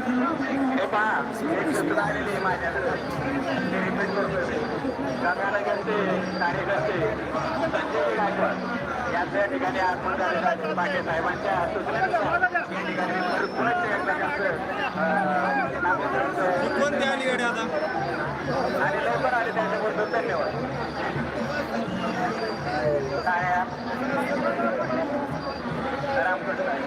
हे पहा एक सूत्र आलेली आहे माझ्याकडे ते रिपीट करतोय कर्नाटक यांचे कार्यकर्ते संजय गायकवाड यांच्या ठिकाणी आगमन झालेलं पाटील साहेबांच्या सूचनेनुसार. या ठिकाणी त्यांचं अं, नामकरण आले त्याच्याबद्दल धन्यवाद काय आहे? रामकृष्ण आहे.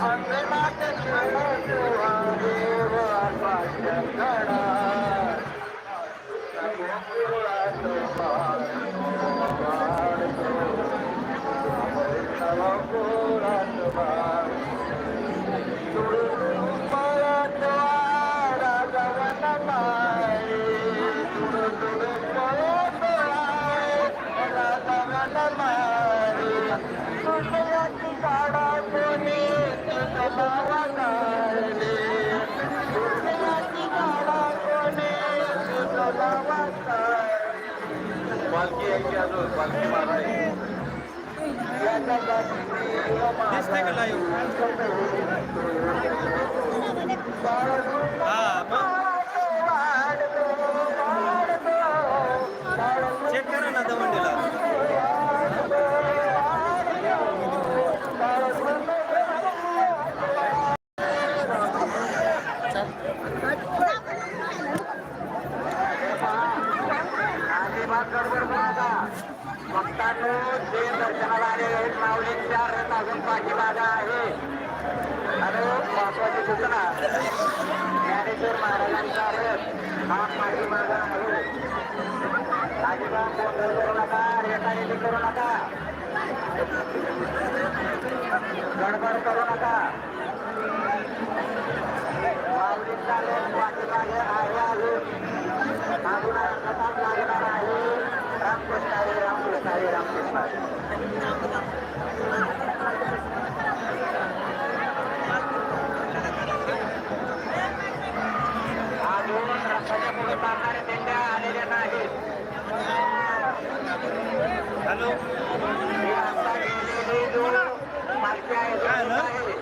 I'm not the पालखी आहे की अजून? पालखी मारायची दिसतंय का लाईव्ह हा भक्तांनो जे दर्शनाला आलेले आहेत माऊलींच्या रथ अजून पाठीमागा आहे. आणि महत्वाची सूचना. ज्ञानेश्वर महाराजांचा रथ हा पाठीमागा आहे. अजिबात गोंधळ करू नका रेटारेटी करू नका गडबड करू नका माऊलींचा रथ पाठीमागे आहे अजून मागून रथात लागणार आहे रामकृष्ण हरी रामकृष्ण हरी रामकृष्ण हरी. अजून रथाच्या पुढे चालणारे दिंड्या आलेल्या नाहीत हॅलो ही आता गेलेली जो पालखी आहे जो काय ना? आहे,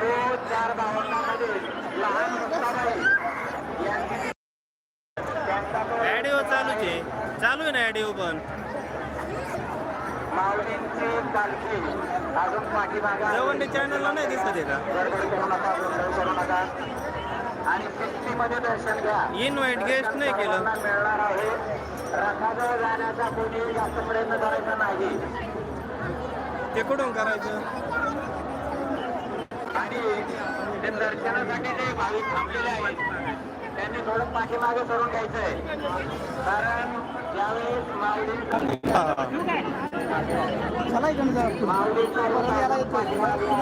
तो चार भावंडांमध्ये लहान मुक्ताबाई यांची त्यांचा तो ॲडिओ चालूच आहे चालू आहे ना ॲडिओ पण. दवंडी चॅनलला नाही दिसत आहे का? इनवाईट गेस्ट नाही केलं. ते कुठून करायचं? आणि ते दर्शनासाठी जे भाविक थांबलेले आहेत. त्यांनी थोडं पाठीमागे करून घ्यायचंय. कारण ज्यावेळेस माऊली माऊलीचा